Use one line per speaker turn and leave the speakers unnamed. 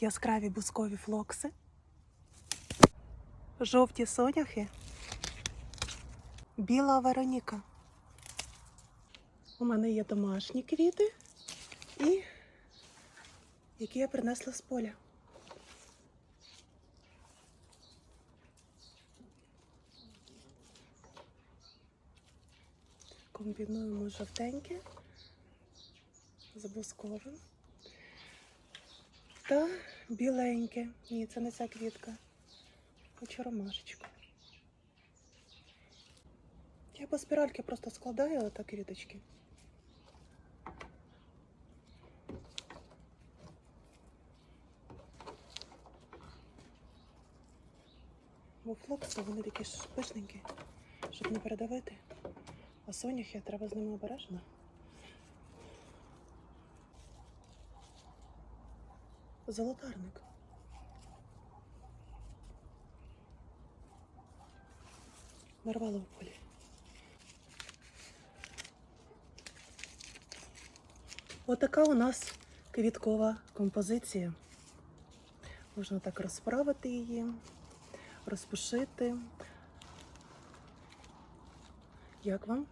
яскраві бускові флокси, жовті соняхи, біла Вероніка. У мене є домашні квіти і які я принесла з поля. Комбінуємо жовтеньке з бусковим та біленьке. Ні, це не ця квітка. Хочу ромашечку. Я по спіральки просто складаю отак квіточки. Бо флокси вони такі ж пишненькі, щоб не передавити. А соняхи треба з ними обережно. Золотарник. Нарвала в полі. Отака у нас квіткова композиція. Можна так розправити її, розпушити. Як вам?